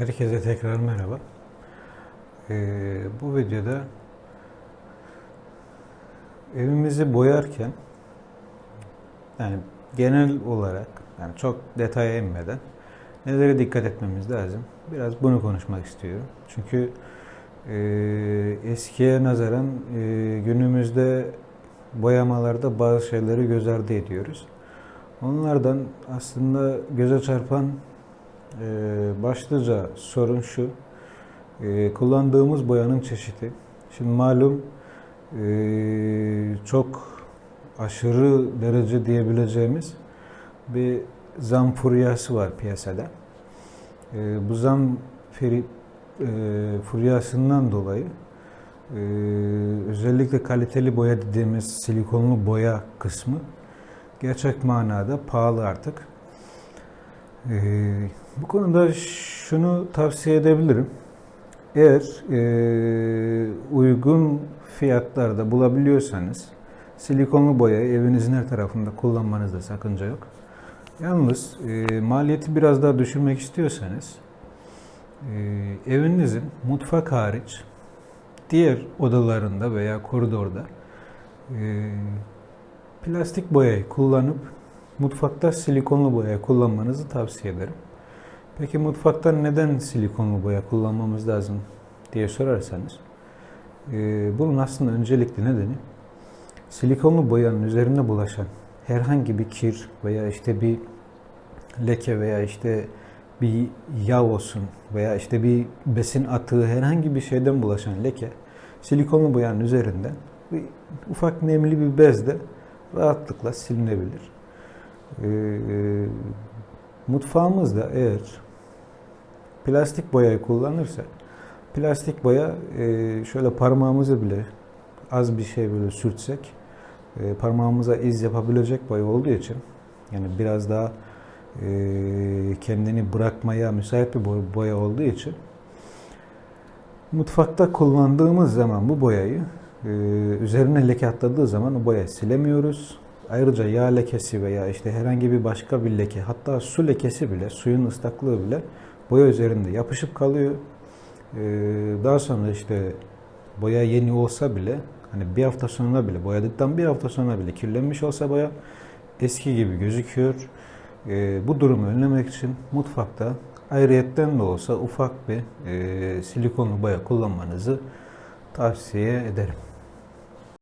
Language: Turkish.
Herkese tekrar merhaba. Ee, bu videoda evimizi boyarken yani genel olarak yani çok detaya inmeden nelere dikkat etmemiz lazım? Biraz bunu konuşmak istiyorum. Çünkü e, eskiye nazaran e, günümüzde boyamalarda bazı şeyleri göz ardı ediyoruz. Onlardan aslında göze çarpan başlıca sorun şu, ee, kullandığımız boyanın çeşidi. Şimdi malum ee, çok aşırı derece diyebileceğimiz bir zam furyası var piyasada. Ee, bu zam ee, furyasından dolayı ee, özellikle kaliteli boya dediğimiz silikonlu boya kısmı gerçek manada pahalı artık. Ee, bu konuda şunu tavsiye edebilirim. Eğer e, uygun fiyatlarda bulabiliyorsanız silikonlu boyayı evinizin her tarafında kullanmanızda sakınca yok. Yalnız e, maliyeti biraz daha düşürmek istiyorsanız e, evinizin mutfak hariç diğer odalarında veya koridorda e, plastik boyayı kullanıp mutfakta silikonlu boya kullanmanızı tavsiye ederim. Peki mutfakta neden silikonlu boya kullanmamız lazım diye sorarsanız, e, bunun aslında öncelikli nedeni silikonlu boyanın üzerine bulaşan herhangi bir kir veya işte bir leke veya işte bir yağ olsun veya işte bir besin atığı herhangi bir şeyden bulaşan leke silikonlu boyanın üzerinden bir ufak nemli bir bezle rahatlıkla silinebilir. Ee, mutfağımızda eğer plastik boyayı kullanırsak plastik boya e, şöyle parmağımızı bile az bir şey böyle sürtsek e, parmağımıza iz yapabilecek boya olduğu için yani biraz daha e, kendini bırakmaya müsait bir boy- boya olduğu için mutfakta kullandığımız zaman bu boyayı e, üzerine leke atladığı zaman o boyayı silemiyoruz. Ayrıca yağ lekesi veya işte herhangi bir başka bir leke hatta su lekesi bile suyun ıslaklığı bile boya üzerinde yapışıp kalıyor. E, daha sonra işte boya yeni olsa bile hani bir hafta sonra bile boyadıktan bir hafta sonra bile kirlenmiş olsa boya eski gibi gözüküyor. E, bu durumu önlemek için mutfakta ayrıyetten de olsa ufak bir e, silikonlu boya kullanmanızı tavsiye ederim.